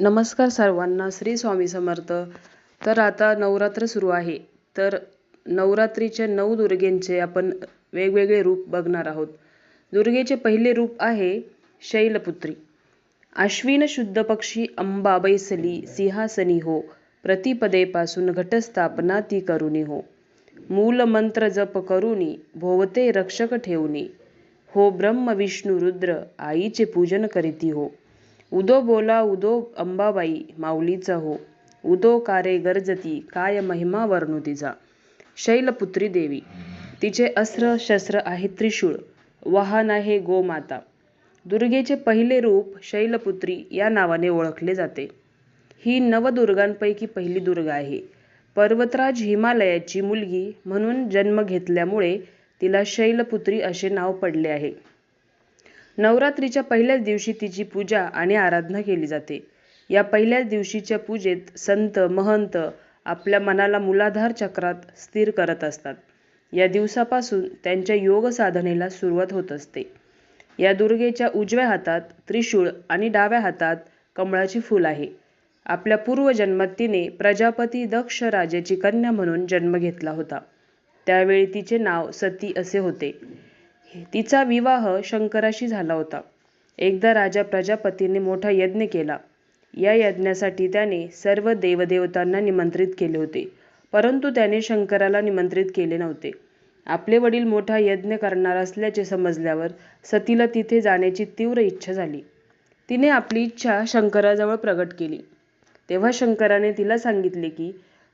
नमस्कार सर्वांना श्री स्वामी समर्थ. तर आता नवरात्र सुरू आहे. तर नवरात्रीच्या नऊ दुर्गेंचे आपण वेगवेगळे रूप बघणार आहोत. दुर्गेचे पहिले रूप आहे शैलपुत्री. आश्विन शुद्ध पक्षी अंबा बैसली सिंहासनी हो. प्रतिपदेपासून घटस्थापना ती करुणी हो. मूल मंत्र जप करुणी भोवते रक्षक ठेवणी हो ब्रह्म विष्णू रुद्र आईचे पूजन करीती हो. उदो बोला उदो अंबाबाई माऊलीचा हो. उदो कारे गरजती काय महिमा वर्णू तिचा. शैलपुत्री देवी. तिचे अस्त्र शस्त्र आहे त्रिशूळ. वाहन आहे गोमाता. दुर्गेचे पहिले रूप शैलपुत्री या नावाने ओळखले जाते. ही नवदुर्गांपैकी पहिली दुर्गा आहे. पर्वतराज हिमालयाची मुलगी म्हणून जन्म घेतल्यामुळे तिला शैलपुत्री असे नाव पडले आहे. नवरात्रीच्या पहिल्याच दिवशी तिची पूजा आणि आराधना केली जाते. या पहिल्याच दिवशीच्या पूजेत संत महंत आपल्या मनाला मुलाधार चक्रात स्थिर करत असतात. या दिवसापासून त्यांच्या योग साधनेला सुरुवात होत असते. या दुर्गेच्या उजव्या हातात त्रिशूळ आणि डाव्या हातात कमळाची फूल आहे. आपल्या पूर्वजन्मात तिने प्रजापती दक्ष राजाची कन्या म्हणून जन्म घेतला होता. त्यावेळी तिचे नाव सती असे होते. तिचा विवाह शंकराशी झाला होता. एकदा राजा प्रजापतीने मोठा यज्ञ केला. या यज्ञासाठी त्याने सर्व देवदेवतांना निमंत्रित केले होते. परंतु त्याने शंकराला निमंत्रित केले नव्हते. आपले वडील मोठा यज्ञ करणार असल्याचे समजल्यावर सतीला तिथे जाण्याची तीव्र इच्छा झाली. तिने आपली इच्छा शंकराजवळ प्रगट केली. तेव्हा शंकराने तिला सांगितले की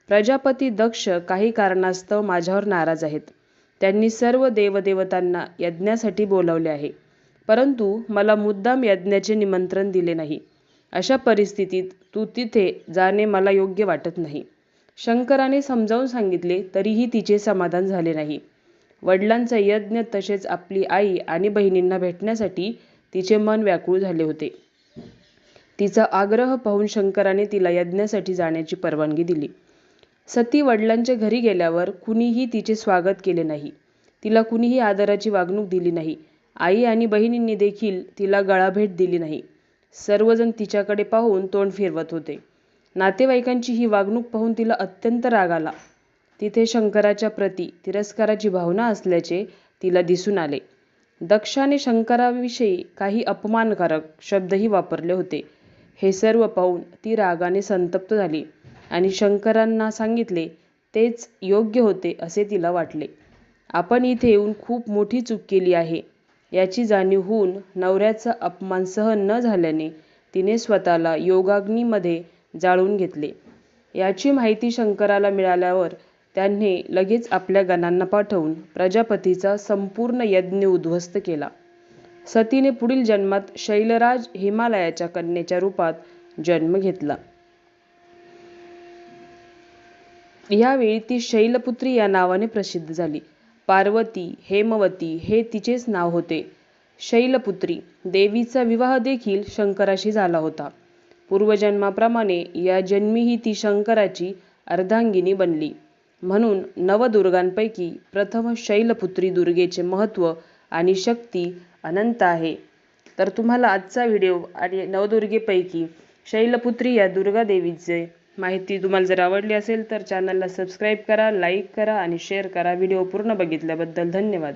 प्रजापती दक्ष काही कारणास्तव माझ्यावर नाराज आहेत. त्यांनी सर्व देवदेवतांना यज्ञासाठी बोलावले आहे. परंतु मला मुद्दाम यज्ञाचे निमंत्रण दिले नाही. अशा परिस्थितीत तू तिथे जाणे मला योग्य वाटत नाही. शंकराने समजावून सांगितले तरीही तिचे समाधान झाले नाही. वडिलांचा यज्ञ तसेच आपली आई आणि बहिणींना भेटण्यासाठी तिचे मन व्याकुळ झाले होते. तिचा आग्रह पाहून शंकराने तिला यज्ञासाठी जाण्याची परवानगी दिली. सती वडिलांच्या घरी गेल्यावर कुणीही तिचे स्वागत केले नाही. तिला कुणीही आदराची वागणूक दिली नाही. आई आणि बहिणींनी देखील तिला गळाभेट दिली नाही. सर्वजण तिच्याकडे पाहून तोंड फिरवत होते. नातेवाईकांची ही वागणूक पाहून तिला अत्यंत राग आला. तिथे शंकराच्या प्रती तिरस्काराची भावना असल्याचे तिला दिसून आले. दक्षाने शंकराविषयी काही अपमानकारक शब्दही वापरले होते. हे सर्व पाहून ती रागाने संतप्त झाली. आणि शंकरांना सांगितले तेच योग्य होते असे तिला वाटले. आपण इथे येऊन खूप मोठी चूक केली आहे. याची जाणीव होऊन नवऱ्याचा अपमान सहन न झाल्याने तिने स्वतःला योगाग्नीमध्ये जाळून घेतले. याची माहिती शंकराला मिळाल्यावर त्यांनी लगेच आपल्या गणांना पाठवून प्रजापतीचा संपूर्ण यज्ञ उद्ध्वस्त केला. सतीने पुढील जन्मात शैलराज हिमालयाच्या कन्येच्या रूपात जन्म घेतला. यावेळी ती शैलपुत्री या नावाने प्रसिद्ध झाली. पार्वती हेमवती हे तिचेच नाव होते. शैलपुत्री देवीचा विवाह देखील शंकराशी झाला होता. पूर्वजन्माप्रमाणे या जन्मीही ती शंकराची अर्धांगिनी बनली. म्हणून नवदुर्गांपैकी प्रथम शैलपुत्री दुर्गेचे महत्त्व आणि शक्ती अनंत आहे. तर तुम्हाला आजचा व्हिडिओ आणि नवदुर्गेपैकी शैलपुत्री या दुर्गादेवीचे माहिती तुम्हाला जर आवडली असेल तर चॅनलला सबस्क्राईब करा लाईक करा आणि शेअर करा. व्हिडिओ पूर्ण बघितल्याबद्दल धन्यवाद.